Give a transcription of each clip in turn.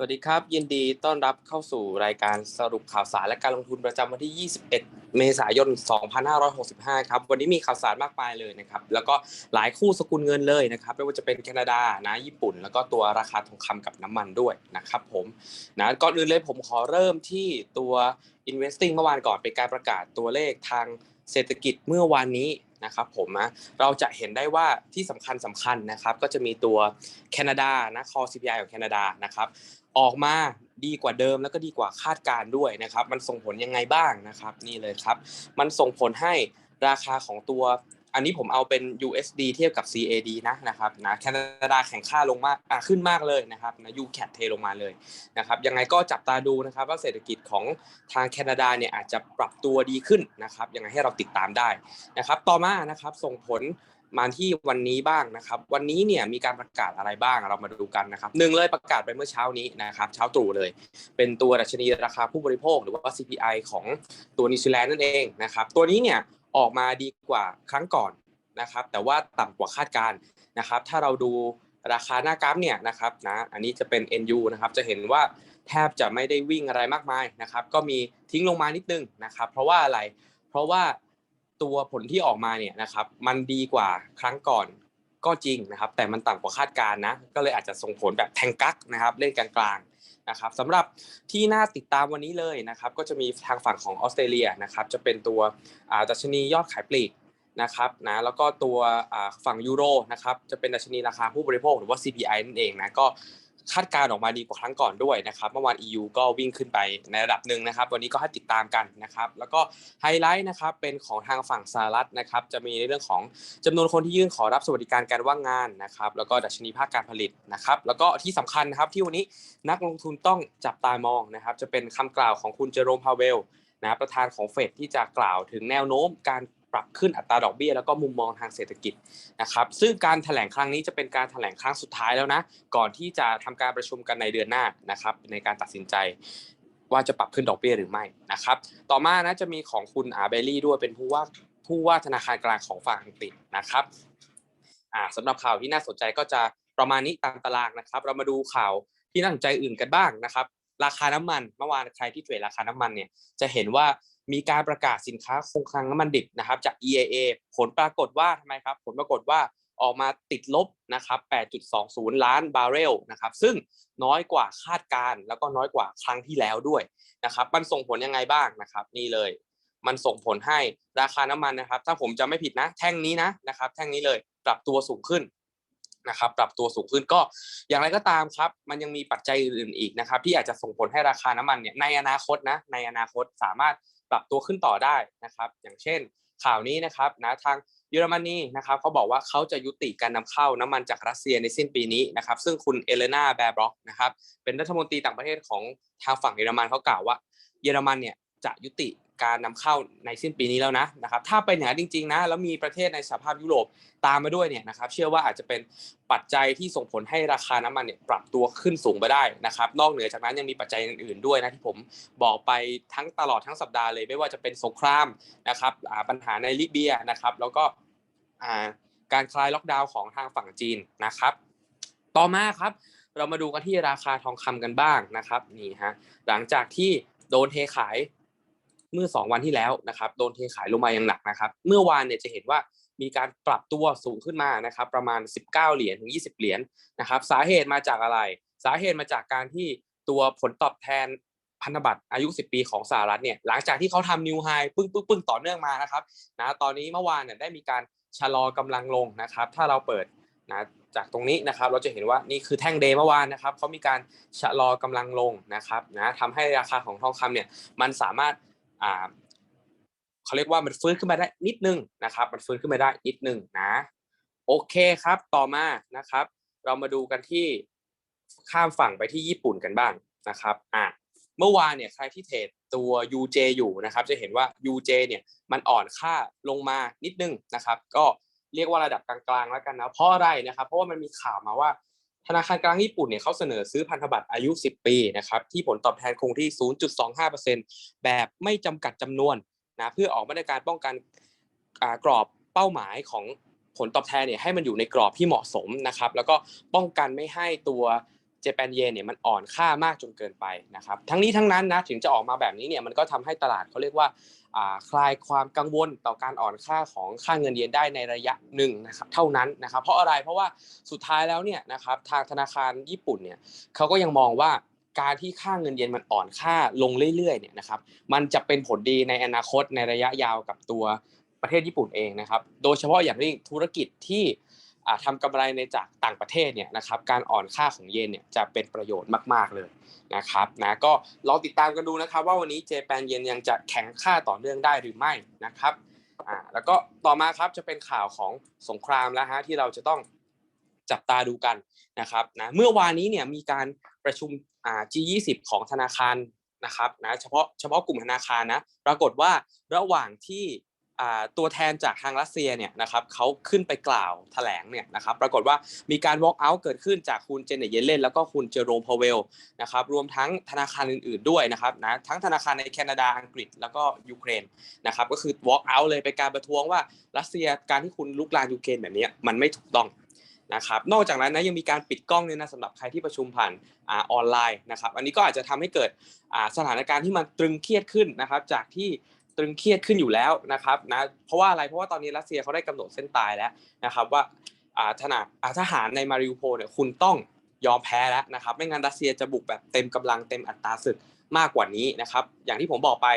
สวัสดีครับ ยินดีต้อนรับเข้าสู่รายการสรุปข่าวสารและการลงทุนประจำวันที่ 21 เมษายน 2565 ครับ วันนี้มีข่าวสารมากมายเลยนะครับ แล้วก็หลายคู่สกุลเงินเลยนะครับ ไม่ว่าจะเป็นแคนาดานะ ญี่ปุ่น แล้วก็ตัวราคาทองคำกับน้ำมันด้วยนะครับผมนะก่อนอื่นเลยผมขอเริ่มที่ตัว investing เมื่อวานก่อนเป็นการประกาศตัวเลขทางเศรษฐกิจเมื่อวานนี้นะครับผมนะเราจะเห็นได้ว่าที่สำคัญสำคัญนะครับก็จะมีตัวแคนาดานะ core CPI ของแคนาดานะครับ ออกมาดีกว่าเดิมแล้วก็ดีกว่าคาดการด้วยนะครับ มันส่งผลยังไงบ้างนะครับ นี่เลยครับ มันส่งผลให้ราคาของตัว อันนี้ผมเอาเป็น USD เทียบกับ CAD นะนะครับนะแคนาดาแข่งค่าลงมากอะขึ้นมากเลยนะครับนะ UCAD เทลงมาเลยนะครับยังไงก็จับตาดูนะครับ ว่าเศรษฐกิจของทางแคนาดาเนี่ยอาจจะปรับตัวดีขึ้นนะครับยังไงให้เราติดตามได้นะครับ ต่อมานะครับส่งผล มาที่วันนี้บ้างนะครับ วันนี้เนี่ยมีการประกาศอะไรบ้างเรามาดูกันนะครับหนึ่งเลยประกาศไปเมื่อเช้านี้นะครับเช้าตรู่เลย เป็นตัวดัชนีราคาผู้บริโภคหรือว่า CPI ของตัวนิวซีแลนด์นั่นเองนะครับตัวนี้เนี่ยออกมาดีกว่าครั้งก่อนนะครับ แต่ว่าต่ำกว่าคาดการนะครับ ถ้าเราดูราคาหน้ากราฟเนี่ยนะครับนะอันนี้จะเป็น NU นะครับจะเห็นว่าแทบจะไม่ได้วิ่งอะไรมากมายนะครับ ก็มีทิ้งลงมานิดนึงนะครับ เพราะว่าอะไรเพราะว่า ตัวผลที่ออกมาเนี่ยนะครับ มันดีกว่าครั้งก่อนก็จริงนะครับ แต่มันต่ำกว่าคาดการนะ ก็เลยอาจจะส่งผลแบบแทงกักนะครับ เล่นกลางๆนะครับสำหรับที่น่าติดตามวันนี้เลยนะครับ ก็จะมีทางฝั่งของออสเตรเลียนะครับ จะเป็นตัวดัชนียอดขายปลีกนะครับนะแล้วก็ตัวฝั่งยูโรนะครับจะเป็นดัชนีราคาผู้บริโภคหรือว่า CPI นั่นเองนะก็ คาดการออกมาดีกว่าครั้งก่อนด้วยนะครับเมื่อวาน EU ก็วิ่งขึ้นไปในระดับหนึ่งนะครับ วันนี้ก็ให้ติดตามกันนะครับแล้วก็ไฮไลท์นะครับเป็นของทางฝั่งสหรัฐนะครับจะมีในเรื่องของจำนวนคนที่ยื่นขอรับสวัสดิการการว่างงานนะครับแล้วก็ดัชนีภาคการผลิตนะครับแล้วก็ที่สำคัญนะครับที่วันนี้นักลงทุนต้องจับตามองนะครับจะเป็นคำกล่าวของคุณเจอโรมพาเวลนะประธานของเฟดที่จะกล่าวถึงแนวโน้มการ ปรับขึ้นอัตราดอกเบี้ยแล้วก็มุมมองทางเศรษฐกิจนะครับ ซึ่งการแถลงครั้งนี้จะเป็นการแถลงครั้งสุดท้ายแล้วนะ ก่อนที่จะทำการประชุมกันในเดือนหน้านะครับ ในการตัดสินใจว่าจะปรับขึ้นดอกเบี้ยหรือไม่นะครับ ต่อมานะจะมีของคุณอาเบลลี่ด้วยเป็นผู้ว่าผู้ว่าธนาคารกลางของฝั่งอังกฤษนะครับอ่าสำหรับข่าวที่น่าสนใจก็จะประมาณนี้ตามตารางนะครับ เรามาดูข่าวที่น่าสนใจอื่นกันบ้างนะครับ ราคาน้ำมันเมื่อวานใครที่เทรดราคาน้ำมันเนี่ยจะเห็นว่า มีการประกาศสินค้าคงคลังน้ำมันดิบนะครับจาก EIA ผลปรากฏว่าทำไมครับ ผลปรากฏว่าออกมาติดลบนะครับ 8.20 ล้านบาร์เรลนะครับ ซึ่งน้อยกว่าคาดการแล้วก็น้อยกว่าครั้งที่แล้วด้วยนะครับ มันส่งผลยังไงบ้างนะครับ นี่เลย มันส่งผลให้ราคาน้ำมันนะครับ ถ้าผมจะไม่ผิดนะ แท่งนี้นะนะครับ แท่งนี้เลยปรับตัวสูงขึ้นนะครับ ปรับตัวสูงขึ้นก็อย่างไรก็ตามครับ มันยังมีปัจจัยอื่นๆอีกนะครับ ที่อาจจะส่งผลให้ราคาน้ำมันเนี่ยในอนาคตนะ ในอนาคตสามารถ ปรับตัวขึ้นต่อได้นะครับ อย่างเช่นข่าวนี้นะครับนะทางเยอรมนีนะครับเขาบอกว่าเขาจะยุติการนำเข้าน้ำมันจากรัสเซียในสิ้นปีนี้นะครับ ซึ่งคุณเอเลนาแบร์บล็อกนะครับเป็นรัฐมนตรีต่างประเทศของทางฝั่งเยอรมันเขากล่าวว่า เยอรมันเนี่ยจะยุติ การนำเข้าในสิ้นปีนี้แล้วนะนะครับถ้าเป็นอย่างนั้นจริงๆนะแล้วมีประเทศในสหภาพยุโรปตามมาด้วยเนี่ยนะครับเชื่อว่าอาจจะเป็นปัจจัยที่ส่งผลให้ราคาน้ำมันเนี่ยปรับตัวขึ้นสูงไปได้นะครับนอกเหนือจากนั้นยังมีปัจจัยอื่นๆด้วยนะที่ผมบอกไปทั้งตลอดทั้งสัปดาห์เลย ไม่ว่าจะเป็นสงครามนะครับปัญหาในลิเบียนะครับแล้วก็การคลายล็อกดาวน์ของทางฝั่งจีนนะครับ ต่อมาครับเรามาดูกันที่ราคาทองคำกันบ้างนะครับนี่ฮะหลังจากที่โดนเทขาย เมื่อ 2 วันที่แล้วนะครับโดนเทขายลงมาอย่างหนักนะครับ เมื่อวานเนี่ยจะเห็นว่ามีการปรับตัวสูงขึ้นมานะครับ ประมาณ 19 เหรียญถึง 20 เหรียญนะครับ สาเหตุมาจากอะไร สาเหตุมาจากการที่ตัวผลตอบแทนพันธบัตรอายุ 10 ปีของสหรัฐเนี่ยหลังจากที่เขาทำนิวไฮปึ้งปึ้งปึ้งต่อเนื่องมานะครับนะตอนนี้เมื่อวานเนี่ยได้มีการชะลอกำลังลงนะครับ ถ้าเราเปิดนะจากตรงนี้นะครับเราจะเห็นว่านี่คือแท่งเดย์เมื่อวานนะครับเขามีการชะลอกำลังลงนะครับนะทำให้ราคาของทองคำเนี่ยมันสามารถ เขาเรียกว่ามันฟื้นขึ้นมาได้นิดนึงนะครับ มันฟื้นขึ้นมาได้นิดนึงนะโอเคครับต่อมานะครับ เรามาดูกันที่ข้ามฝั่งไปที่ญี่ปุ่นกันบ้างนะครับอ่าเมื่อวานเนี่ยใครที่เทรดตัว UJ อยู่นะครับ จะเห็นว่า UJ เนี่ยมันอ่อนค่าลงมานิดนึงนะครับ ก็เรียกว่าระดับกลางๆแล้วกันนะเพราะอะไรนะครับ เพราะว่ามันมีข่าวมาว่า ธนาคารกลางญี่ปุ่นเนี่ยเขาเสนอซื้อพันธบัตรอายุ 10 ปีนะครับที่ผลตอบแทนคงที่ 0.25%แบบไม่จำกัดจำนวนนะเพื่อออกมาตรการป้องกันกรอบเป้าหมายของผลตอบแทนเนี่ยให้มันอยู่ในกรอบที่เหมาะสมนะครับแล้วก็ป้องกันไม่ให้ตัวเจแปนเยนเนี่ยมันอ่อนค่ามากจนเกินไปนะครับทั้งนี้ทั้งนั้นนะถึงจะออกมาแบบนี้เนี่ยมันก็ทำให้ตลาดเขาเรียกว่า คลายความกังวลต่อการอ่อนค่าของค่าเงินเยนได้ในระยะหนึ่งนะครับเท่านั้นนะครับ เพราะอะไรเพราะว่าสุดท้ายแล้วเนี่ยนะครับทางธนาคารญี่ปุ่นเนี่ยเขาก็ยังมองว่าการที่ค่าเงินเยนมันอ่อนค่าลงเรื่อยๆเนี่ยนะครับมันจะเป็นผลดีในอนาคตในระยะยาวกับตัวประเทศญี่ปุ่นเองนะครับ โดยเฉพาะอย่างยิ่งธุรกิจที่ ทำกำไรในจากต่างประเทศเนี่ยนะครับการอ่อนค่าของเยนเนี่ยจะเป็นประโยชน์มากๆเลยนะครับนะก็ลองติดตามกันดูนะครับ ว่าวันนี้เจแปนเยนยังจะแข็งค่าต่อเนื่องได้หรือไม่นะครับอ่าแล้วก็ต่อมาครับจะเป็นข่าวของสงครามแล้วฮะที่เราจะต้องจับตาดูกันนะครับนะเมื่อวานนี้เนี่ยมีการประชุมอ่า G20 ของธนาคารนะครับนะเฉพาะเฉพาะกลุ่มธนาคารนะปรากฏว่าระหว่างที่ ตัวแทนจากทางรัสเซียเนี่ยนะครับเขาขึ้นไปกล่าวแถลงเนี่ยนะครับปรากฏว่ามีการ walk out เกิดขึ้นจากคุณเจเนตเยเลนแล้วก็คุณเจอโรมพาวเวลนะครับรวมทั้งธนาคารอื่น ๆด้วยนะครับนะทั้งธนาคารในแคนาดาอังกฤษแล้วก็ยูเครนนะครับก็คือ walk out เลยไปนการประท้วงว่ารัสเซียการที่คุณลุกลามยูเครนแบบนี้มันไม่ถูกต้องนะครับนอกจากนั้นนะยังมีการปิดกล้องเนี่ยนะสำหรับใครที่ประชุมผ่านออนไลน์นะครับอันนี้ก็อาจจะทำให้เกิดสถานการณ์ที่มันตรึงเครียดขึ้นนะครับจากที่ ตรึงเครียดขึ้นอยู่แล้วนะครับนะเพราะว่าอะไรเพราะว่าตอนนี้รัสเซียเขาได้กำหนดเส้นตายแล้วนะครับว่าอ่าทหารทหารในมาริอูโพเนี่ยคุณต้องยอมแพ้แล้วนะครับไม่งั้นรัสเซียจะบุกแบบเต็มกำลังเต็มอัตราศึกมากกว่านี้นะครับอย่างที่ผมบอกไป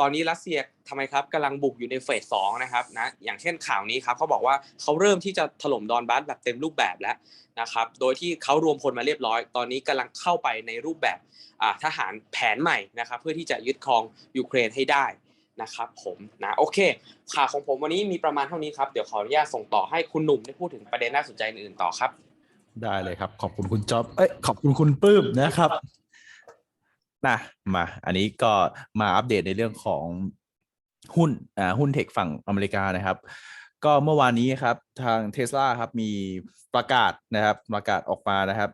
ตอนนี้รัสเซียทำไมครับกำลังบุกอยู่ในเฟสสองนะครับนะอย่างเช่นข่าวนี้ครับเขาบอกว่าเขาเริ่มที่จะถล่มดอนบัสแบบเต็มรูปแบบแล้วนะครับโดยที่เขารวมพลมาเรียบร้อย ตอนนี้กำลังเข้าไปในรูปแบบอ่าทหารแผนใหม่นะครับเพื่อที่จะยึดครองยูเครนให้ได้ นะครับผมนะโอเคข่าวของผมวันนี้มีประมาณเท่านี้ครับ เดี๋ยวขออนุญาตส่งต่อให้คุณหนุ่มได้พูดถึงประเด็นน่าสนใจอื่นๆต่อครับ ได้เลยครับ ขอบคุณคุณจ๊อบเอ้ยขอบคุณคุณปื้มนะครับนะมาอันนี้ก็มาอัปเดตในเรื่องของหุ้นอ่าหุ้นเทคฝั่งอเมริกานะครับ ก็เมื่อวานนี้ครับทางเท sla ครับมีประกาศนะครับประกาศออกมานะครับ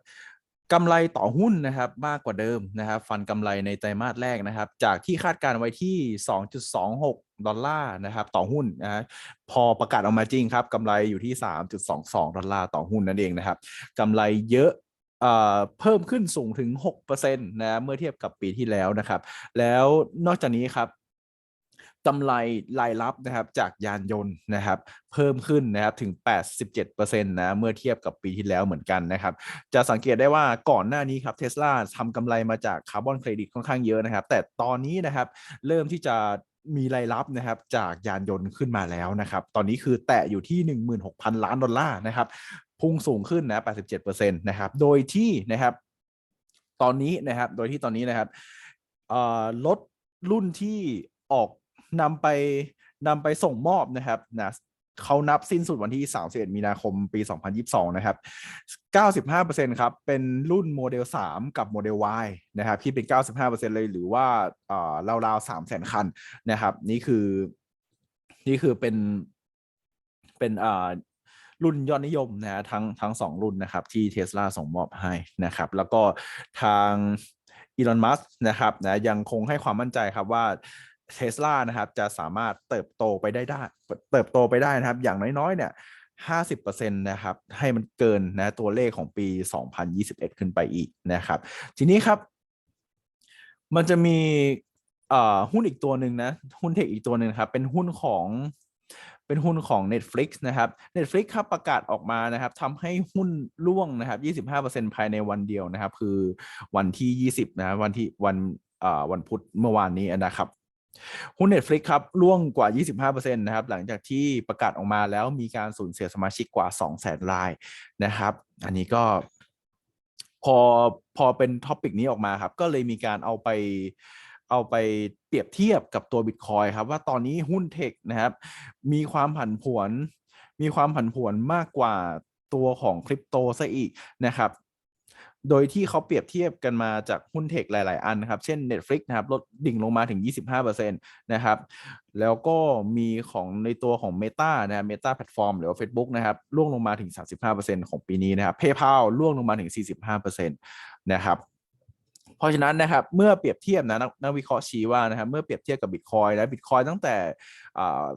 กำไรต่อหุ้นนะครับมากกว่าเดิมนะครับฟันกำไรในไตรมาสแรกนะครับ จากที่คาดการไว้ที่ 2.26 ดอลลาร์นะครับต่อหุ้นนะฮะพอประกาศออกมาจริงครับกำไรอยู่ที่ 3.22 ดอลลาร์ต่อหุ้นนั่นเองนะครับกำไรเยอะเอ่อเพิ่มขึ้นสูงถึง 6%นะเมื่อเทียบกับปีที่แล้วนะครับ แล้วนอกจากนี้ครับ กำไรรายรับนะครับจากยานยนต์นะครับเพิ่มขึ้นนะครับถึง 87%นะเมื่อเทียบกับปีที่แล้วเหมือนกันนะครับจะสังเกตได้ว่าก่อนหน้านี้ครับเทสลาทำกำไรมาจากคาร์บอนเครดิตค่อนข้างเยอะนะครับ แต่ตอนนี้นะครับเริ่มที่จะมีรายรับนะครับจากยานยนต์ขึ้นมาแล้วนะครับตอนนี้คือแตะอยู่ที่ 16,000 ล้านดอลลาร์นะครับพุ่งสูงขึ้นนะ 87%นะครับโดยที่นะครับตอนนี้นะครับโดยที่ตอนนี้นะครับเอ่อรถรุ่นที่ออก นำไปนำไปส่งมอบนะครับนะเขานับสิ้นสุดวันที่ 31 มีนาคม ปี 2022 นะครับ 95%ครับ เป็นรุ่นโมเดล 3 กับโมเดล Y นะครับที่เป็น 95%เลยหรือว่าเอ่อราวๆ3แสนคันนะครับ นี่คือ นี่คือเป็น เป็นอ่ารุ่นยอดนิยมนะฮะทั้งทั้งสองรุ่นนะครับ ที่เท sla ส่งมอบให้นะครับ แล้วก็ทางอีลอนมัสนะครับนะยังคงให้ความมั่นใจครับว่า เท sla นะครับจะสามารถเติบโตไปได้ได้ เติบโตไปได้นะครับ อย่างน้อยๆ เนี่ย50%นะครับ ให้มันเกินนะตัวเลขของปี2021ขึ้นไปอีกนะครับ ทีนี้ครับ มันจะมีหุ้นอีกตัวหนึ่งนะ หุ้นเทคอีกตัวหนึ่งครับ เป็นหุ้นของเป็นหุ้นของ Netflix นะครับ Netflix ครับประกาศออกมานะครับทำให้หุ้นร่วงนะครับ 25%ภายในวันเดียวนะครับ คือวันที่ 20 นะวันที่วันวันพุธเมื่อวานนี้นะครับ หุ้น Netflix ครับร่วงกว่า 25%นะครับหลังจากที่ประกาศออกมาแล้วมีการสูญเสียสมาชิกกว่า 200,000รายนะครับ อันนี้ก็พอพอเป็นท็อปิกนี้ออกมาครับ ก็เลยมีการเอาไปเอาไปเปรียบเทียบกับตัว Bitcoin ครับ ว่าตอนนี้หุ้นเทคนะครับ มีความผันผวน มีความผันผวนมากกว่าตัวของคริปโตซะอีกนะครับ โดยที่เขาเปรียบเทียบกันมาจากหุ้นเทคหลาย ๆ อันนะครับ เช่น Netflix นะครับลดดิ่งลงมาถึง 25%นะครับ แล้วก็มีของในตัวของ Meta นะครับ Meta Platform หรือว่า Facebook นะครับร่วงลงมาถึง 35%ของปีนี้นะครับ PayPal ร่วงลงมาถึง 45%นะครับเพราะฉะนั้นนะครับเมื่อเปรียบเทียบนะนักนักวิเคราะห์ชี้ว่านะครับเมื่อเปรียบเทียบกับ Bitcoin นะ Bitcoin ตั้งแต่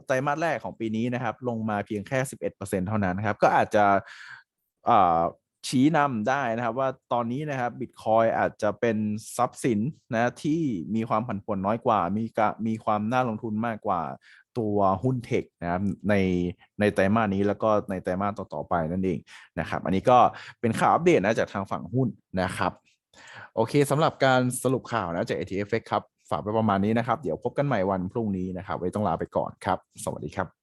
ไตรมาสแรกของปีนี้นะครับลงมาเพียงแค่ 11%เท่านั้นนะครับก็อาจจะ ชี้นำได้นะครับว่าตอนนี้นะครับบิตคอยอาจจะเป็นทรัพย์สินนะที่มีความผันผวนน้อยกว่า มีกะมีความน่าลงทุนมากกว่าตัวหุ้นเทคนะครับในในไตรมาสนี้แล้วก็ในไตรมาสต่อๆไปนั่นเองนะครับ อันนี้ก็เป็นข่าวอัปเดตนะจากทางฝั่งหุ้นนะครับ โอเคสำหรับการสรุปข่าวนะจาก ATF ครับ ฝากไปประมาณนี้นะครับ เดี๋ยวพบกันใหม่วันพรุ่งนี้นะครับ ไว้ต้องลาไปก่อนครับ สวัสดีครับ